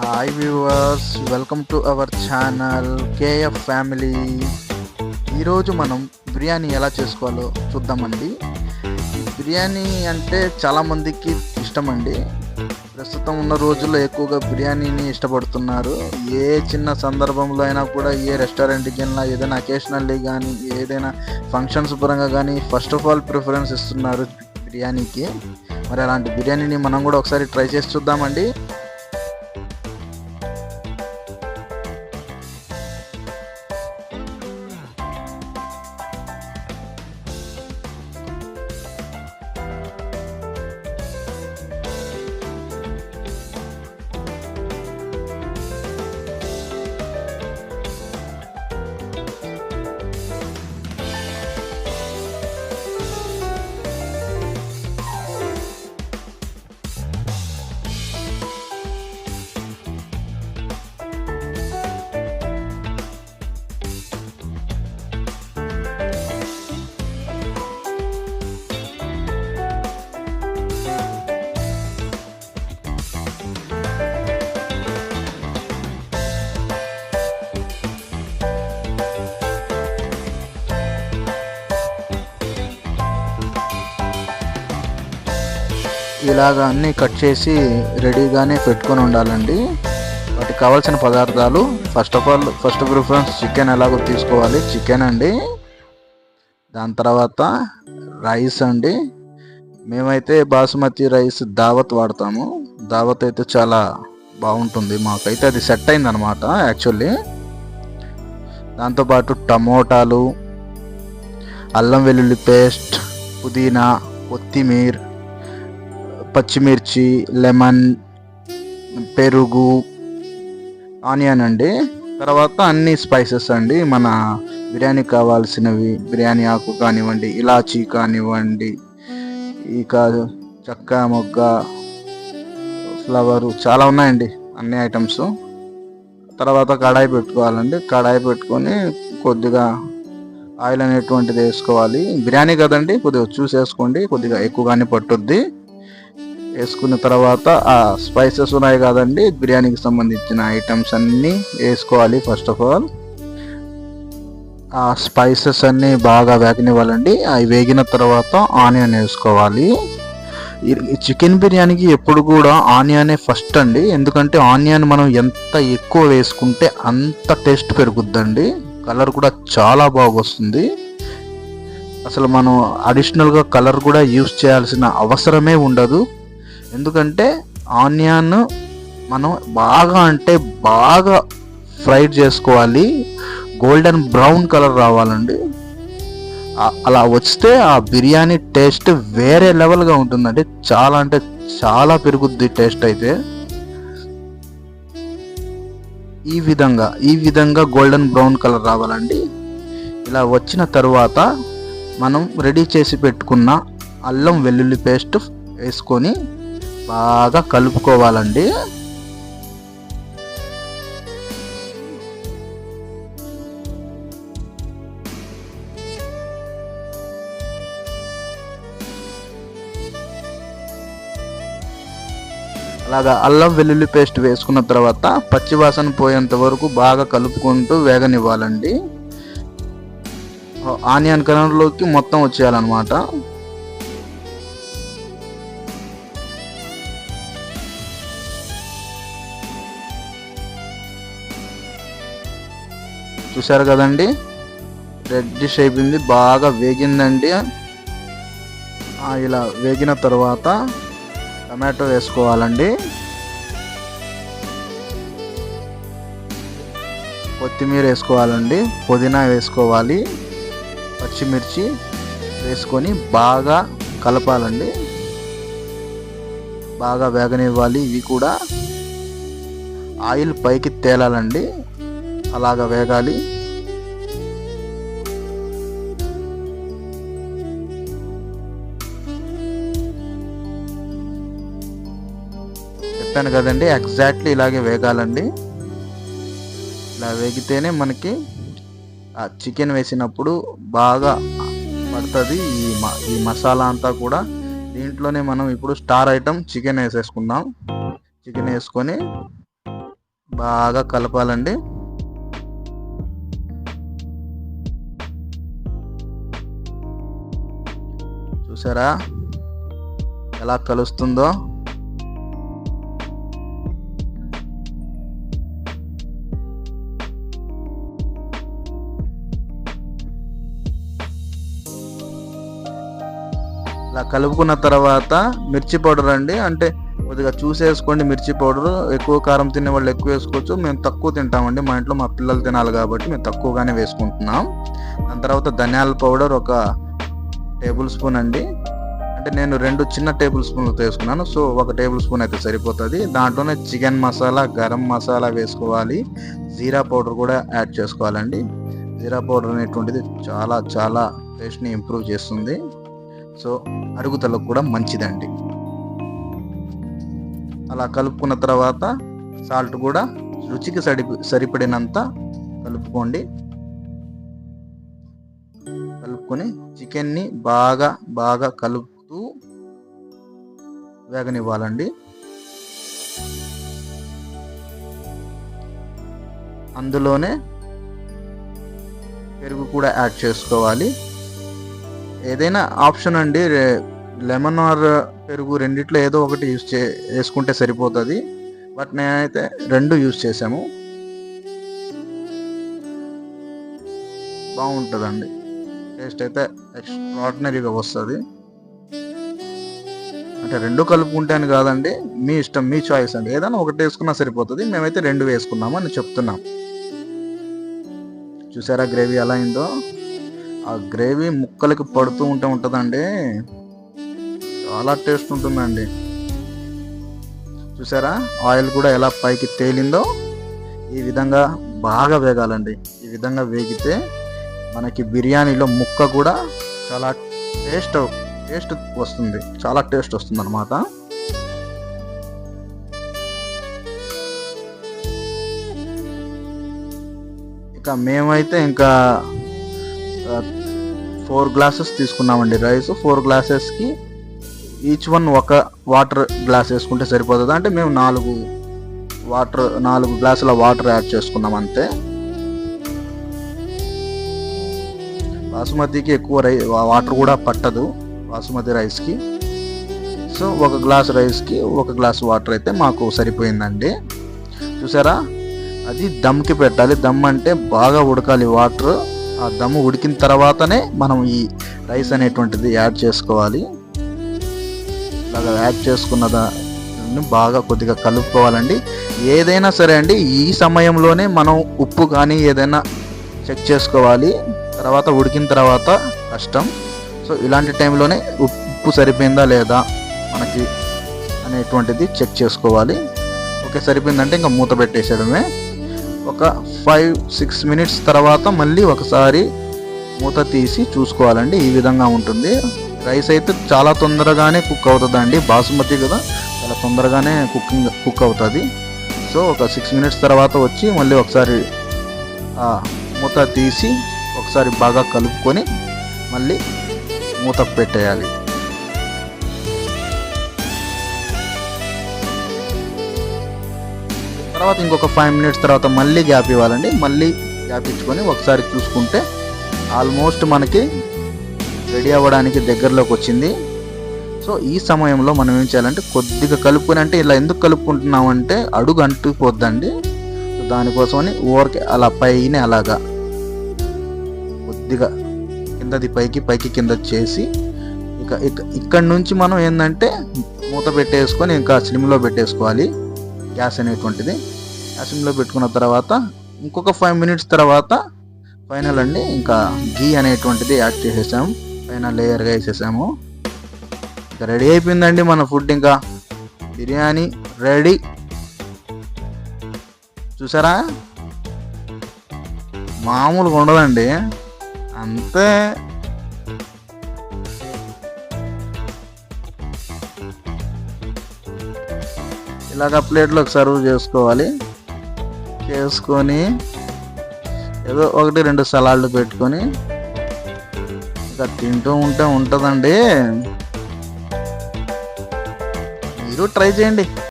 Hi viewers welcome to our channel KF family ఈరోజు మనం బిర్యానీ ఎలా చేసుకోవాలో చూద్దామండి. బిర్యానీ అంటే చాలామందికి ఇష్టం అండి ప్రస్తుతం ఉన్న రోజుల్లో ఎక్కువగా బిర్యానీని ఇష్టపడుతున్నారు. ఏ చిన్న సందర్భంలో అయినా కూడా ఏ రెస్టారెంట్కి వెళ్ళినా ఏదైనా అకేషనల్లీ కానీ ఏదైనా ఫంక్షన్స్ పరంగా కానీ ఫస్ట్ ఆఫ్ ఆల్ ప్రిఫరెన్స్ ఇస్తున్నారు బిర్యానీకి. మరి అలాంటి బిర్యానీని మనం కూడా ఒకసారి ట్రై చేసి చూద్దామండి. ఇలాగ అన్నీ కట్ చేసి రెడీగానే పెట్టుకొని ఉండాలండి. వాటికి కావాల్సిన పదార్థాలు first of all first preference chicken ఎలాగో తీసుకోవాలి. చికెన్ అండి. దాని తర్వాత రైస్ అండి. మేమైతే బాసుమతి రైస్ దావత్ వాడతాము. దావత్ అయితే చాలా బాగుంటుంది మాకైతే. అది సెట్ అయింది అనమాట యాక్చువల్లీ దాంతోపాటు టమోటాలు అల్లం వెల్లుల్లి పేస్ట్ పుదీనా కొత్తిమీర్ పచ్చిమిర్చి లెమన్ పెరుగు ఆనియన్ అండి. తర్వాత అన్ని స్పైసెస్ అండి. మన బిర్యానీ కావాల్సినవి బిర్యానీ ఆకు కానివ్వండి ఇలాచీ కానివ్వండి ఇక చెక్క మొగ్గ ఫ్లవరు చాలా ఉన్నాయండి అన్ని ఐటమ్స్. తర్వాత కడాయి పెట్టుకోవాలండి. కడాయి పెట్టుకొని కొద్దిగా ఆయిల్ అనేటువంటిది వేసుకోవాలి. బిర్యానీ కదండి కొద్దిగా చూసి వేసుకోండి కొద్దిగా ఎక్కువగానే పట్టుద్ది. వేసుకున్న తర్వాత ఆ స్పైసెస్ ఉన్నాయి కదండి బిర్యానీకి సంబంధించిన ఐటమ్స్ అన్నీ వేసుకోవాలి ఫస్ట్ ఆఫ్ ఆల్ ఆ స్పైసెస్ అన్నీ బాగా వేగనివ్వాలండి. అవి వేగిన తర్వాత ఆనియన్ వేసుకోవాలి. చికెన్ బిర్యానీకి ఎప్పుడు కూడా ఆనియనే ఫస్ట్ అండి. ఎందుకంటే ఆనియన్ మనం ఎంత ఎక్కువ వేసుకుంటే అంత టేస్ట్ పెరుగుద్దండి. కలర్ కూడా చాలా బాగొస్తుంది అసలు మనం అడిషనల్గా కలర్ కూడా యూస్ చేయాల్సిన అవసరమే ఉండదు. ఎందుకంటే ఆనియన్ మనం బాగా అంటే బాగా ఫ్రైడ్ చేసుకోవాలి. గోల్డెన్ బ్రౌన్ కలర్ రావాలండి. అలా వస్తే ఆ బిర్యానీ టేస్ట్ వేరే లెవెల్గా ఉంటుందండి. చాలా అంటే చాలా పెరుగుద్ది టేస్ట్ అయితే. ఈ విధంగా ఈ విధంగా గోల్డెన్ బ్రౌన్ కలర్ రావాలండి. ఇలా వచ్చిన తర్వాత మనం రెడీ చేసి పెట్టుకున్న అల్లం వెల్లుల్లి పేస్ట్ వేసుకొని బాగా కలుపుకోవాలండి. అలాగా అల్లం వెల్లుల్లి పేస్ట్ వేసుకున్న తర్వాత పచ్చివాసన పోయేంత వరకు బాగా కలుపుకుంటూ వేగనివ్వాలండి. ఆనియన్ కలర్లోకి మొత్తం వచ్చేయాలన్నమాట. చూసారు కదండి? రెడ్డిష్ అయిపోయింది బాగా వేగిందండి. ఆ, ఇలా వేగిన తర్వాత టమాటో వేసుకోవాలండి. కొత్తిమీర వేసుకోవాలండి పుదీనా వేసుకోవాలి పచ్చిమిర్చి వేసుకొని బాగా కలపాలండి. బాగా వేగనివ్వాలి ఇవి కూడా. ఆయిల్ పైకి తేలాలండి. అలాగ వేగాలి. చెప్పాను కదండి ఎగ్జాక్ట్లీ ఇలాగే వేగాలండి. ఇలా వేగితేనే మనకి ఆ చికెన్ వేసినప్పుడు బాగా పడుతుంది ఈ మ ఈ మసాలా అంతా కూడా. దీంట్లోనే మనం ఇప్పుడు స్టార్ ఐటమ్ చికెన్ వేసేసుకుందాం. చికెన్ వేసుకొని బాగా కలపాలండి. చూసారా? ఎలా కలుస్తుందో? ఇలా కలుపుకున్న తర్వాత మిర్చి పౌడర్ అండి. అంటే కొద్దిగా చూసేసుకోండి మిర్చి పౌడర్. ఎక్కువ కారం తినే వాళ్ళు ఎక్కువ వేసుకోవచ్చు. మేము తక్కువ తింటామండి. మా ఇంట్లో మా పిల్లలు తినాలి కాబట్టి మేము తక్కువగానే వేసుకుంటున్నాం. దాని తర్వాత ధనియాల పౌడర్ ఒక టేబుల్ స్పూన్ అండి. అంటే నేను రెండు చిన్న టేబుల్ స్పూన్లు వేసుకున్నాను సో ఒక టేబుల్ స్పూన్ అయితే సరిపోతుంది. దాంట్లోనే చికెన్ మసాలా గరం మసాలా వేసుకోవాలి. జీరా పౌడర్ కూడా యాడ్ చేసుకోవాలండి. జీరా పౌడర్ అనేటువంటిది చాలా చాలా టేస్ట్ని ఇంప్రూవ్ చేస్తుంది. సో అరుగుదలకు కూడా మంచిదండి. అలా కలుపుకున్న తర్వాత సాల్ట్ కూడా రుచికి సరి సరిపడినంత కలుపుకోండి. కలుపుకొని చికెన్ని బాగా బాగా కలుపుతూ వేగనివ్వాలండి. అందులోనే పెరుగు కూడా యాడ్ చేసుకోవాలి. ఏదైనా ఆప్షన్ అండి లెమన్ ఆర్ పెరుగు రెండిట్లో ఏదో ఒకటి యూస్ చే వేసుకుంటే సరిపోతుంది. బట్ నేనైతే రెండు యూస్ చేసాము బాగుంటుందండి. టేస్ట్ అయితే ఎక్స్ట్రాడినరీగా వస్తుంది. అంటే రెండు కలుపుకుంటే అని కాదండి మీ ఇష్టం మీ చాయిస్ అండి. ఏదైనా ఒకటి వేసుకున్నా సరిపోతుంది మేమైతే రెండు వేసుకున్నాము అని చెప్తున్నాం. చూసారా గ్రేవీ ఎలా అయిందో? ఆ గ్రేవీ ముక్కలకి పడుతూ ఉంటే ఉంటుందండి. చాలా టేస్ట్ ఉంటుందండి. చూసారా? ఆయిల్ కూడా ఎలా పైకి తేలిందో ఈ విధంగా బాగా వేగాలండి. ఈ విధంగా వేగితే మనకి బిర్యానీలో ముక్క కూడా చాలా టేస్ట్ టేస్ట్ వస్తుంది. చాలా టేస్ట్ వస్తుంది అనమాట ఇక మేమైతే ఇంకా ఫోర్ గ్లాసెస్ తీసుకున్నామండి రైస్. ఫోర్ గ్లాసెస్కి ఈచ్ వన్ ఒక వాటర్ గ్లాస్ వేసుకుంటే సరిపోతుంది? అంటే మేము నాలుగు వాటర్ నాలుగు గ్లాసుల వాటర్ యాడ్ చేసుకున్నాం అంతే. బాసుమతికి ఎక్కువ రై వాటర్ కూడా పట్టదు బాసుమతి రైస్కి. సో ఒక గ్లాస్ రైస్కి ఒక గ్లాస్ వాటర్ అయితే మాకు సరిపోయిందండి. చూసారా? అది దమ్కి పెట్టాలి. దమ్ అంటే బాగా ఉడకాలి వాటర్. ఆ దమ్ము ఉడికిన తర్వాతనే మనం ఈ రైస్ అనేటువంటిది యాడ్ చేసుకోవాలి. ఇలాగా యాడ్ చేసుకున్న బాగా కొద్దిగా కలుపుకోవాలండి. ఏదైనా సరే అండి ఈ సమయంలోనే మనం ఉప్పు కానీ ఏదైనా చెక్ చేసుకోవాలి. తర్వాత ఉడికిన తర్వాత కష్టం. సో ఇలాంటి టైంలోనే ఉప్పు సరిపోయిందా లేదా మనకి అనేటువంటిది చెక్ చేసుకోవాలి. ఓకే సరిపోయిందంటే ఇంకా మూత పెట్టేసేయడమే. ఒక ఫైవ్ సిక్స్ మినిట్స్ తర్వాత మళ్ళీ ఒకసారి మూత తీసి చూసుకోవాలండి. ఈ విధంగా ఉంటుంది. రైస్ అయితే చాలా తొందరగానే కుక్ అవుతుందండి. బాసుమతి కదా చాలా తొందరగానే కుకింగ్ కుక్ అవుతుంది. సో ఒక సిక్స్ మినిట్స్ తర్వాత వచ్చి మళ్ళీ ఒకసారి మూత తీసి ఒకసారి బాగా కలుపుకొని మళ్ళీ మూత పెట్టేయాలి. తర్వాత ఇంకొక ఫైవ్ మినిట్స్ తర్వాత మళ్ళీ గ్యాప్ ఇవ్వాలండి. మళ్ళీ గ్యాప్ ఇచ్చుకొని ఒకసారి చూసుకుంటే ఆల్మోస్ట్ మనకి రెడీ అవ్వడానికి దగ్గరలోకి వచ్చింది. సో ఈ సమయంలో మనం ఏం చేయాలంటే కొద్దిగా కలుపుకొని అంటే ఇలా ఎందుకు కలుపుకుంటున్నామంటే అడుగు అంటుకుపోద్దండి. సో దానికోసమని ఊరికే అలా పైన అలాగా కొద్దిగా కిందది పైకి పైకి కింద చేసి ఇక ఇక్కడ నుంచి మనం ఏంటంటే మూత పెట్టేసుకొని ఇంకా స్లిమ్లో పెట్టేసుకోవాలి గ్యాస్ అనేటువంటిది. సిమ్లో పెట్టుకున్న తర్వాత ఇంకొక ఫైవ్ మినిట్స్ తర్వాత ఫైనల్ అండి ఇంకా గీ అనేటువంటిది యాడ్ చేసేసాము. పైన లేయర్గా వేసేసాము. ఇంకా రెడీ అయిపోయిందండి మన ఫుడ్ ఇంకా. బిర్యానీ రెడీ. చూసారా? మామూలుగా ఉండదండి. అంతే ఇలాగ ప్లేట్లోకి సర్వ్ చేసుకోవాలి. చేసుకొని ఏదో ఒకటి రెండు సలాడ్లు పెట్టుకొని ఇక తింటూ ఉంటే ఉంటుందండి. మీరు ట్రై చేయండి.